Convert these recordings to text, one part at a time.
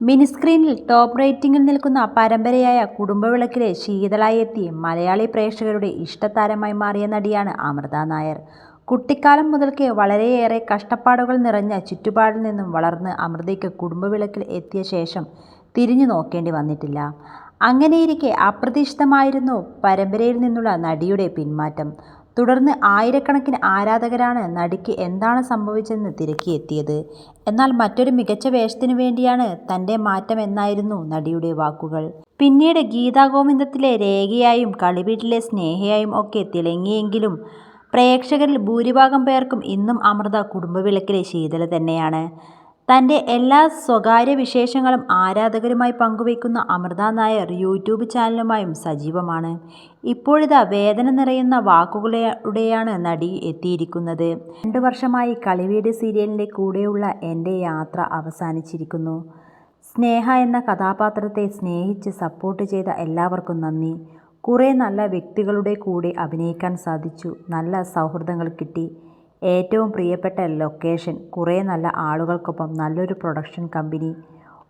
മിനിസ്ക്രീനിൽ top റേറ്റിംഗിൽ നിൽക്കുന്ന പരമ്പരയായ കുടുംബവിളക്കിലെ ശീതളായി എത്തി മലയാളി പ്രേക്ഷകരുടെ ഇഷ്ടതാരമായി മാറിയ നടിയാണ് അമൃത നായർ. കുട്ടിക്കാലം മുതൽക്കേ വളരെയേറെ കഷ്ടപ്പാടുകൾ നിറഞ്ഞ ചുറ്റുപാടിൽ നിന്നും വളർന്ന് അമൃതയ്ക്ക് കുടുംബവിളക്കിൽ എത്തിയ ശേഷം തിരിഞ്ഞു നോക്കേണ്ടി വന്നിട്ടില്ല. അങ്ങനെയിരിക്കെ അപ്രതീക്ഷിതമായിരുന്നു പരമ്പരയിൽ നിന്നുള്ള നടിയുടെ പിന്മാറ്റം. തുടർന്ന് ആയിരക്കണക്കിന് ആരാധകരാണ് നടിക്ക് എന്താണ് സംഭവിച്ചതെന്ന് തിരക്കിയെത്തിയത്. എന്നാൽ മറ്റൊരു മികച്ച വേഷത്തിനു വേണ്ടിയാണ് തന്റെ മാറ്റം എന്നായിരുന്നു നടിയുടെ വാക്കുകൾ. പിന്നീട് ഗീതാഗോവിന്ദത്തിലെ രേഖയായും കളിവീട്ടിലെ സ്നേഹയായും ഒക്കെ തിളങ്ങിയെങ്കിലും പ്രേക്ഷകരിൽ ഭൂരിഭാഗം പേർക്കും ഇന്നും അമൃത കുടുംബവിളക്കിലെ ശീതല തന്നെയാണ്. തന്റെ എല്ലാ സ്വകാര്യ വിശേഷങ്ങളും ആരാധകരുമായി പങ്കുവയ്ക്കുന്ന അമൃത നായർ യൂട്യൂബ് ചാനലുമായും സജീവമാണ്. ഇപ്പോഴിതാ വേദന നിറയുന്ന വാക്കുകളുടെയാണ് നടി എത്തിയിരിക്കുന്നത്. രണ്ടു വർഷമായി കളിവീട് സീരിയലിന്റെ കൂടെയുള്ള എന്റെ യാത്ര അവസാനിച്ചിരിക്കുന്നു. സ്നേഹ എന്ന കഥാപാത്രത്തെ സ്നേഹിച്ച് സപ്പോർട്ട് ചെയ്ത എല്ലാവർക്കും നന്ദി. കുറേ നല്ല വ്യക്തികളുടെ കൂടെ അഭിനയിക്കാൻ സാധിച്ചു. നല്ല സൗഹൃദങ്ങൾ കിട്ടി. ഏറ്റവും പ്രിയപ്പെട്ട ലൊക്കേഷൻ, കുറേ നല്ല ആളുകൾക്കൊപ്പം നല്ലൊരു പ്രൊഡക്ഷൻ കമ്പനി,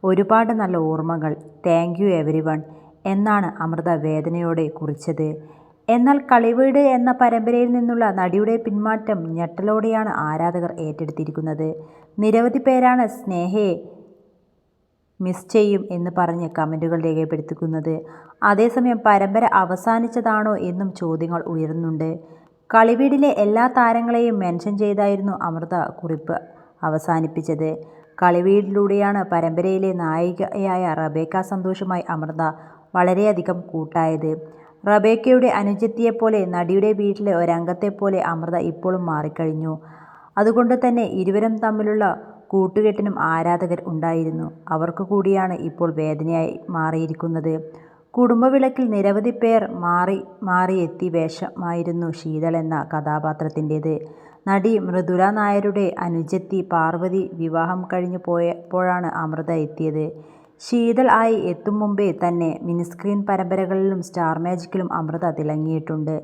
ഒരുപാട് നല്ല ഓർമ്മകൾ. താങ്ക് യു എവരിവൺ എന്നാണ് അമൃത വേദനയോടെ കുറിച്ചത്. എന്നാൽ കളിവീട് എന്ന പരമ്പരയിൽ നിന്നുള്ള നടിയുടെ പിന്മാറ്റം ഞെട്ടലോടെയാണ് ആരാധകർ ഏറ്റെടുത്തിരിക്കുന്നത്. നിരവധി പേരാണ് സ്നേഹയെ മിസ് ചെയ്യും എന്ന് പറഞ്ഞ് കമന്റുകൾ രേഖപ്പെടുത്തിക്കുന്നത് അതേസമയം പരമ്പര അവസാനിച്ചതാണോ എന്നും ചോദ്യങ്ങൾ ഉയരുന്നുണ്ട്. കളിവീടിലെ എല്ലാ താരങ്ങളെയും മെൻഷൻ ചെയ്തായിരുന്നു അമൃത കുറിപ്പ് അവസാനിപ്പിച്ചത്. കളിവീടിലൂടെയാണ് പരമ്പരയിലെ നായികയായ റബേക്ക സന്തോഷമായി അമൃത വളരെയധികം കൂട്ടായത്. റബേക്കയുടെ അനുജത്തിയെപ്പോലെ നടിയുടെ വീട്ടിലെ ഒരംഗത്തെപ്പോലെ അമൃത ഇപ്പോഴും മാറിക്കഴിഞ്ഞു. അതുകൊണ്ട് തന്നെ ഇരുവരും തമ്മിലുള്ള കൂട്ടുകെട്ടിനും ആരാധകർ ഉണ്ടായിരുന്നു. അവർക്ക് കൂടിയാണ് ഇപ്പോൾ വേദനയായി മാറിയിരിക്കുന്നത്. കുടുംബവിളക്കിൽ നിരവധി പേർ മാറി മാറി എത്തിയ വേഷമായിരുന്നു ശീതൾ എന്ന കഥാപാത്രത്തിന്റേത്. നടി മൃദുല നായരുടെ അനുജത്തി പാർവതി വിവാഹം കഴിഞ്ഞു പോയപ്പോഴാണ് അമൃത എത്തിയത്. ശീതൾ ആയി എത്തും മുമ്പേ തന്നെ മിനിസ്ക്രീൻ പരമ്പരകളിലും സ്റ്റാർ മാജിക്കിലും അമൃത തിളങ്ങിയിട്ടുണ്ട്.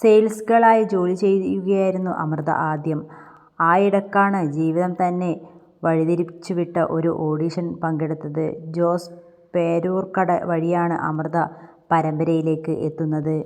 സെയിൽസ് ഗേൾ ആയി ജോലി ചെയ്യുകയായിരുന്നു അമൃത ആദ്യം. ആയിടക്കാണ് ജീവിതം തന്നെ വഴിതിരിച്ചുവിട്ട ഒരു ഓഡിഷനിൽ പങ്കെടുത്തത്. ജോസ് പേരൂർക്കട വഴിയാണ് അമൃത പരമ്പരയിലേക്ക് എത്തുന്നത്.